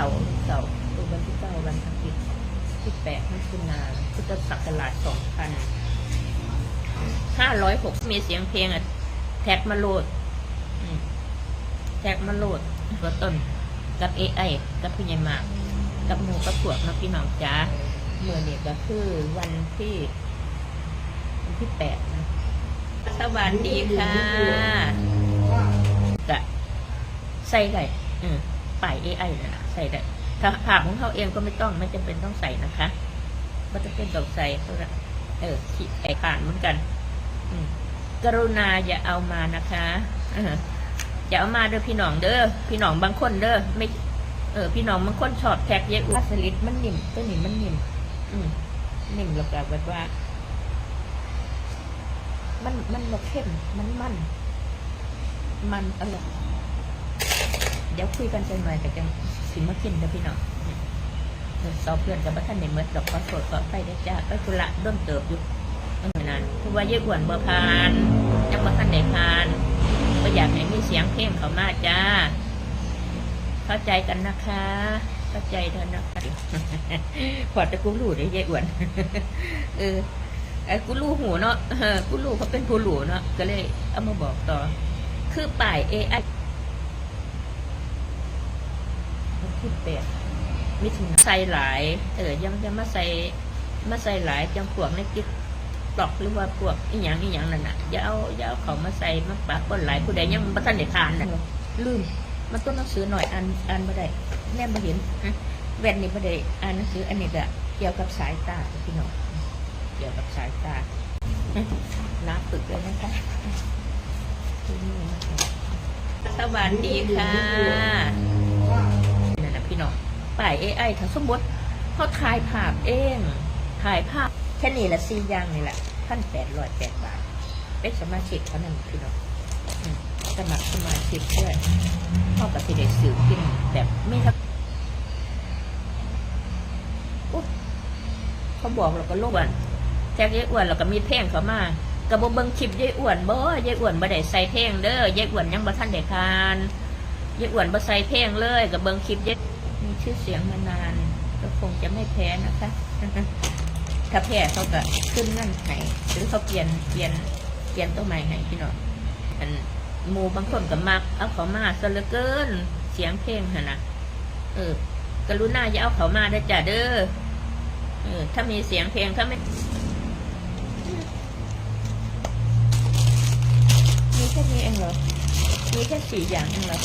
สาร์เสาร์วันที่เก้าวันอาทิตย์ที่แปดมิถุนาพุทธศักราชสองพันห้าร้อยหกมีเสียงเพลงอะแท็กมาโหลดแท็กมาโหลดตัวต้นกับเอไอกับพี่ใหญ่มาก กับหมูกับพวกเนะพี่น้องจ้าเมื่อเนี่ยก็คือวันที่วันที่แปดนะสวัสดีค่ะกะใส่ได้เออป่ายเอไอนะใส่ได้ถ้าภาพของเขาเองก็ไม่ต้องไม่จำเป็นต้องใส่นะคะก็จะเป็นดอกใส่เท่านั้นเออขีดไอผ่านเหมือนกัน อืมกรุณาอย่าเอามานะคะเอออย่าเอามาเด้อพี่น้องเด้อพี่น้องบางคนเด้อไม่เออพี่น้องบางคนชอบแท็กเยอะอัสลิดมันนิ่มตัวนี้มันนิ่มอืมนิ่มแล้วก็แบบว่า มันมันรสเข้มมันมันมันอร่อยเดี๋ยวคุยกันจังหน่อยแต่จัง สิมากินเด้อพี่น้องเสอบเพื่อนกับท่านในเมื่อดอกขอโทษขอไปได้จ้าไปธุระด้นเติบอยู่เออนั่นคือว่าเยอะอ้วนเบอร์พานยังบ่ท่านไหนพาน ก็อยากให้มีเสียงเพลงเขามาจ้า เข้าใจกันนะคะ เข้าใจเถอะนะคะพอแต่กูรู้ได้ยายอ้วนเออไอ้กูรู้หูเนาะกูรู้เขาเป็นผู้รู้เนาะก็เลยเอามาบอกต่อ คือป่ายเอไอ มันคิดแปลกมิถึงใส่หลาย เออยังจะมาใส่มาใส่หลายจังพวกในกิ๊กตอกหรือว่าพวกอีหยังอีหยังนั่นน่ะอย่าเอาอย่าเอาเขามาใส่มาปะปนหลายผู้ใดยังบ่ทันได้ทานน่ะลืมมันต้นหนังสือหน่อยอ่านอ่านบ่ได้แน่บ่เห็นฮะแว่นนี่บ่ได้อ่านหนังสืออันนี้ก็เกี่ยวกับสายตาพี่น้องเกี่ยวกับสายตาน้าฝึกเลยนะคะที่นี่นะคะสวัสดีค่ะนั่นนะพี่ ป่าย AI ถ้าสมมติเขาถ่ายภาพเองถ่ายภาพแค่นี้ละสี่อย่างนี่แหละพันแปดร้อยแปดบาท เป็นสมาชิกเท่านั้นพี่น้องอืมสมัครสมาชิกด้วยพ่อกับสิเดสื่อกินแบบไม่ทักอุ๊ยเขาบอกเราก็โลกอะแจ็คยายอ้วนเราก็มีเพลงเขามากระบเบิ้งคลิปยายอ้วนบ่ยายอ้วนบ่ได้ใส่เพลงเด้อยายอ้วนยังบ่ทันได้คานยายอ้วนบ่ใส่เพลงเลยกับเบิ้งคลิปยาย มีชื่อเสียงมานาน ก็คงจะไม่แพ้นะคะ ถ้าแพ้เขาก็ขึ้นเงินให้หรือเขาเปลี่ยนเปลี่ยนเปลี่ยนตัวใหม่ให้พี่น้องอันหมูบางคนก็มัก เอาเขามาซะเหลือเกิน เสียงเพลงหนนะเออกรุณาอย่าเอาเขามาได้จ้ะเด้อเออ ถ้ามีเสียงเพลงถ้าไม่มีแค่นี้เองเหรอมีแค่สี่อย่างเองเหรอ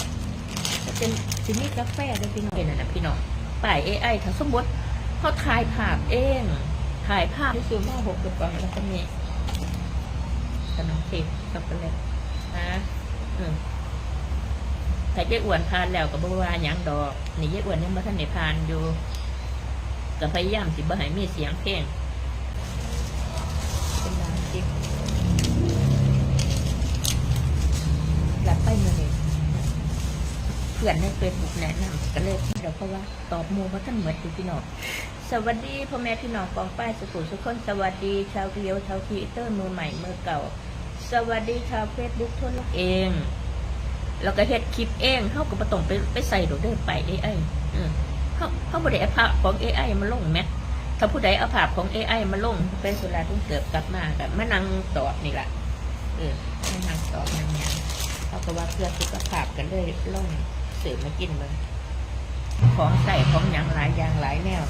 เป็นสิมีกาแฟด้วยพี่น้องเห็นนะนะพี่น้องป่ายเอไอถ้าสมมติเขาถ่ายภาพเองถ่ายภาพที่ซูมหน้าหกกระป๋องแล้วก็มีขนมเค้กช็อกโกแลตนะอืมถ้าเจ๊อ้วนพานแล้วก็บ่ว่าหยังดอกนี่เจ๊อ้วนยังบ่ทันได้พานอยู่ก็พยายามสิบ่ให้มีเสียงเพลงเป็นร้านจิ๊กหลับไปมื้อนี้เพื่อนในเฟซบุ๊กแนะนำก็เลยเดี๋ยวเพราะว่าตอบมูบ่ทันเหมดอยู่พี่น้องสวัสดีพ่อแม่พี่น้องกองป้ายสุขุมสุขคนสวัสดีชาวเรียวชาวทีเตอร์มือใหม่มือเก่า สวัสดีชาวเฟซบุ๊กทั่วโลกเองแล้วก็เฮ็ดคลิปเองเขาก็บ่ต้องไปไปใส่โดอกเด้อไป AI อืมเขาเขาบ่ได้เอาภาพของ AI มาลงแหมถ้าผู้ใดเอาภาพของ AI มาลงเป็นสุราทุ่งเกิดกลับมาแบบมานั่งตอบนี่แหละเออมานั่งตอบนั่งหยังเขาก็ว่าเพื่อสุขภาพกันเลยลง สือมากินเลยของใส่ของหยังหลายอย่างหลายแนว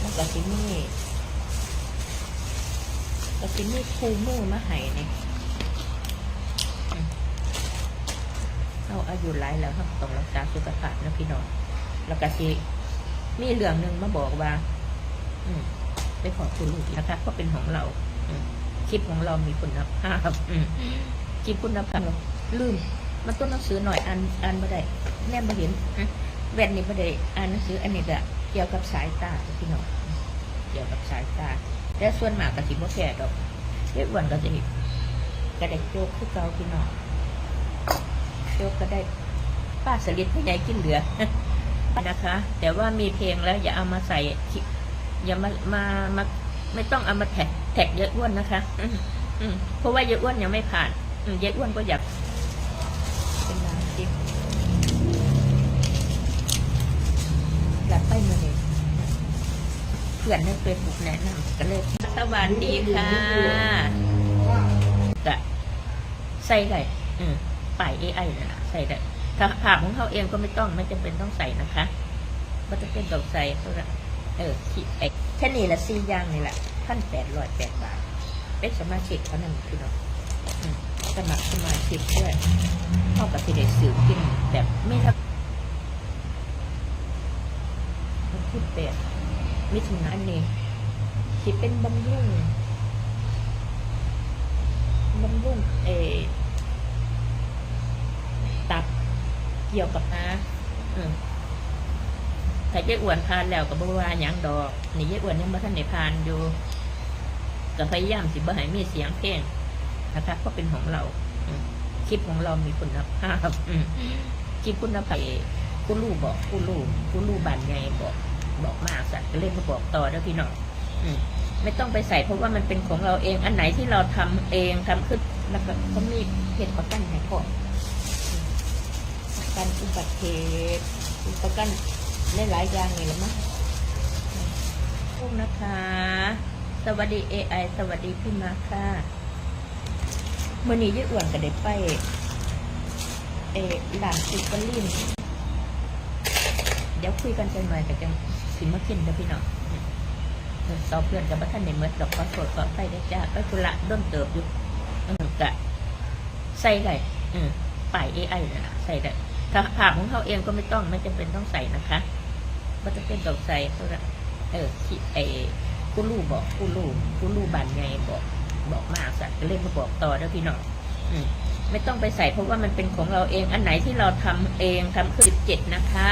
แล้วก็สิมีก็สิมีคู่มือมาให้นี่เราอายุหลายแล้วครับต้องรักษาสุขภาพนะพี่น้องแล้วก็สิมีเรื่องหนึ่งมาบอกว่า อืมไปขอคุณลูกนะคะเพราะเป็นของเราคลิปของเรามีคุณภาพคลิปคุณภาพลืม มันต้นหนังสือหน่อยอ่านอ่านบ่ได้แน่บ่เห็นแว่นนี่บ่ได้อ่านหนังสืออันนี้ก็เกี่ยวกับสายตาพี่น้องเกี่ยวกับสายตา แต่ส่วนมากก็สิบ่แก่ดอกเยอะอ้วนก็จะเห็นก็ไดโจกคือเก่าพี่น้องโยกก็ได้ป้าสลิดผู้ใหญ่กินเหลือนะคะ แต่ว่ามีเพลงแล้วอย่าเอามาใส่อย่ามามามาไม่ต้องเอามาแท็กแท็กเยอะอ้วนนะคะอืเพราะว่าเยอะอ้วนยังไม่ผ่านเยอะอ้วนก็อยาก พื่อนในเฟซบุ๊กแนะนำก็เลยสวัสดีค่ะกะใส่ได้อืมป่าย AI นะใส่ได้ถ้าภาของเขาเองก็ไม่ต้องไม่จำเป็นต้องใส่นะคะก็จะเป็นต้องใส่เพราะว่าเออขี้ไอแค่นี้ละสี่ย่างนี่แหละพันแปดร้อยแปดบาทเป็นสมาชิกเขาหนั่นพี่น้องอืมสมัครสมาชิกด้วยเข้ากับที่ได้สื่อกินแบบไม่ทับมันพูดแบบ มิถุนายนนี่ที่เป็นบำรุงบำรุงเออตับเกี่ยวกับนะอืมถ้าเจ๊อ้วนพานแล้วกับบวาหยังดอก นี่เจ๊อ้วนยังบ่ทันได้พานอยู่ก็พยายามสิบ่ให้มีเสียงเพลงนะคะก็เป็นของเราอืมคลิปของเรามีคุณภาพอืมคลิปคุณภาพกูรู้บอกกูรู้กูรู้บานไงบอก บอกมากสัตว์ก็เล่นมาบอกต่อแล้วพี่น้องอืมไม่ต้องไปใส่เพราะว่ามันเป็นของเราเอง อันไหนที่เราทำเองทำขึ้นแล้วก็ก็มีเหตุประกันให้พออืมประกันอุบัติเหตุประกันหลายๆอย่างเลยละมั้งอืมขอบคุณนะคะ สวัสดี AI สวัสดีพี่มาค่ะมื่อนี้ยี่อ้วนก็ได้ไป เออหลานซิกลินเดี๋ยวคุยกันจังหน่อยแต่จัง สิมากินเด้อพี่น้องเอสอบเพื่อนกับท่านในเมื่อดอกขอโทษขอไปได้จ้าไปธุระด้นเติบอยู่กะใส่ได้อืมป่าย AI นะใส่ได้ถ้าภาของเขาเองก็ไม่ต้องไม่จำเป็นต้องใส่นะคะก็จะเป็นต้องใส่เพราะว่าเออขี้ไอกูรูบอกกูรูกูรูบานไงบอก บอกมากสัตว์ก็เล่นมาบอกต่อแล้วพี่น้องอืมไม่ต้องไปใส่เพราะว่ามันเป็นของเราเองอันไหนที่เราทำเองทำคือสิบเจ็ดนะคะ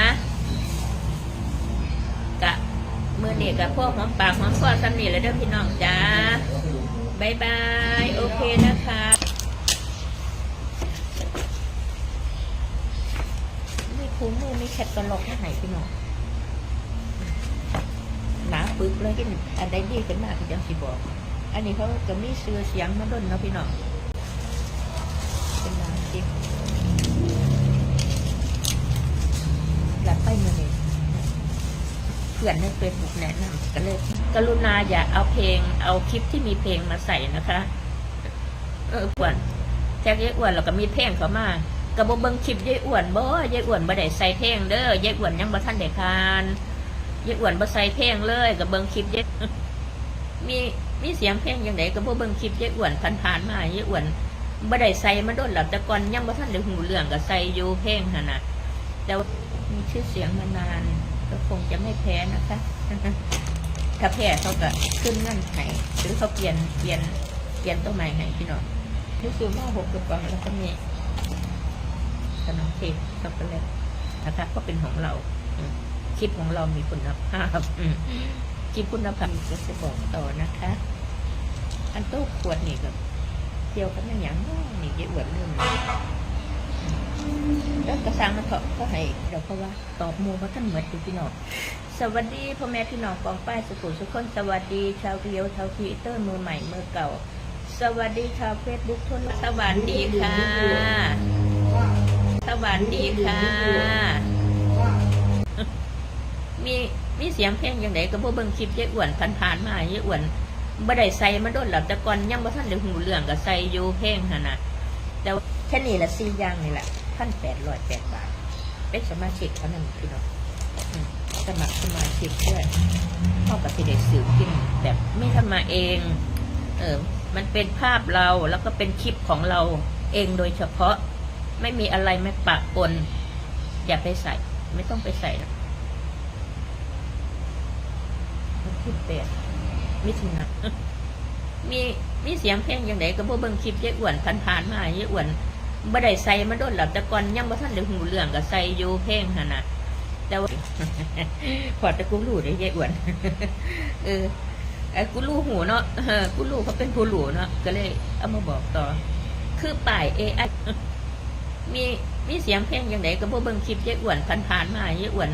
มือเด็กกับพวกหอมปากหอมคอสำนีแล้วเด้อพี่น้องจ้าบายบาย โอเคนะคะไม่คุ้มมือไม่แคทตลกให้ไหนพี่น้องหนาปึกเลยกินอันใดดีขึ้นมากที่จังสิบอก อันนี้เขาจะมีเสือเสียงมาดนเนาะพี่น้องเป็นน้ำจิ้มหลับไปมาเลยเพื่อนในเฟซบุ๊กแนะนำก็เลย กรุณาอย่าเอาเพลง เอาคลิปที่มีเพลงมาใส่นะคะ เอออ้วนแจ็คยายอ้วนเราก็มีเพลงเขามากระบเบิ้งคลิปยายอ้วนบ่ยายอ้วนบ่ได้ใส่เพลงเด้อยายอ้วนยังบ่ทันได้พานยายอ้วนบ่ใส่เพลงเลยกับเบิ่งคลิปยายมีมีเสียงเพลงอย่างไดก็บ่เบิ่งคลิปยายอ้วนผ่านๆมายายอ้วนบ่ได้ใส่มาโดนหลับแต่ก่อนยังบ่ทันได้หูเรื่องก็ใส่อยู่เพลงหั่นน่ะแต่มีชื่อเสียงมานาน ก็คงจะไม่แพ้นะคะถ้าแพ้เขาก็ขึ้นเงื่อนไขหรือเขาเปลี่ยนเปลี่ยนเปลี่ยนตัวใหม่ให้พี่น้องนี่คือหม้อหกกระป๋องแล้วก็มีขนมเค้กช็อกโกแลตนะคะก็เป็นของเราคลิปของเรามีคุณภาพคลิปคุณภาพก็จะบอกต่อนะคะอันโต๊ะขวดนี่ก็เกี่ยวกับอย่างน้อยนี่เยอะอวดเรื่อง แล้วกระซังมันเถอะก็ให้เราเพราะว่าตอบมูเพราะท่านเหมือนพี่น้องสวัสดีพ่อแม่พี่น้องกองป้ายสุขุมสุขคนสวัสดีชาวเรียวชาวทวิตเตอร์มือใหม่มือเก่า สวัสดีชาวเฟซบุ๊กทุนสวัสดีค่ะ สวัสดีค่ะ มีมีเสียงเพลงอย่างไดก็บ่เบิ่งคลิปยายอ้วนผ่านๆมายายอ้วนบ่ได้ใส่มาโดนหลับแต่ก่อนยังบ่ทันได้หูเรื่องก็ใส่อยู่เพลงหั่นะแต่แค่นี้ละสี่อย่างนี่แหละ พันแปดร้อยแปดบาท เป็นสมาชิกเขานั่นพี่น้องอืมสมัครสมาชิกด้วยเข้ากับที่ได้สื่อกินแบบไม่ทำมาเอง เออ มันเป็นภาพเราแล้วก็เป็นคลิปของเราเองโดยเฉพาะ ไม่มีอะไรไม่ปะปน อย่าไปใส่ ไม่ต้องไปใส่หรอกมันพูดแบบมิถุนามีมีเสียงเพลงอย่างไดก็บ่เบิ่งคลิปยายอ้วนผ่านๆมายายอ้วน บ่ได้ใส่มาโดนหลับแต่ก่อนยังบ่ทันได้หูเรื่องก็ใส่อยู่เพลงหันน่ะแต่ว่าพอแต่กูรู้ได้ยายอ้วนเออไอ้กูรู้หูเนาะกูรู้เขาเป็นผู้รู้เนาะก็เลยเอามาบอกต่อ คือป่าย AI มีมีเสียงเพลงอย่างไดก็บ่เบิ่งคลิปยายอ้วนผ่านๆมายายอ้วน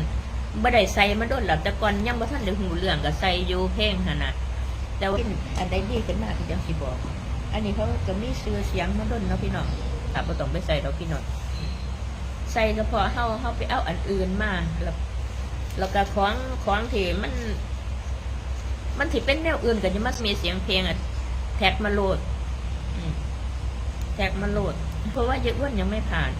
บ่ได้ใส่มาโดนหลับแต่ก่อนยังบ่ทันได้หูเรื่องก็ใส่อยู่เพลงหันน่ะแต่ว่าอันใดดีขึ้นมากที่จังสิบอก อันนี้เขาก็มีเสือเสียงมาโดนเนาะพี่น้อง ถ้าบ่ต้องไปใส่ดอกพี่น้องใส่เฉพาะเฮาเฮาไปเอาอันอื่นมาแล้วแล้วก็ของของที่มัน มันถี่เป็นแนวอื่นก็จะมันมีเสียงเพลงอะแท็กมาโหลดแท็กมาโหลด เพราะว่าเยอะอ้วนยังไม่ผ่าน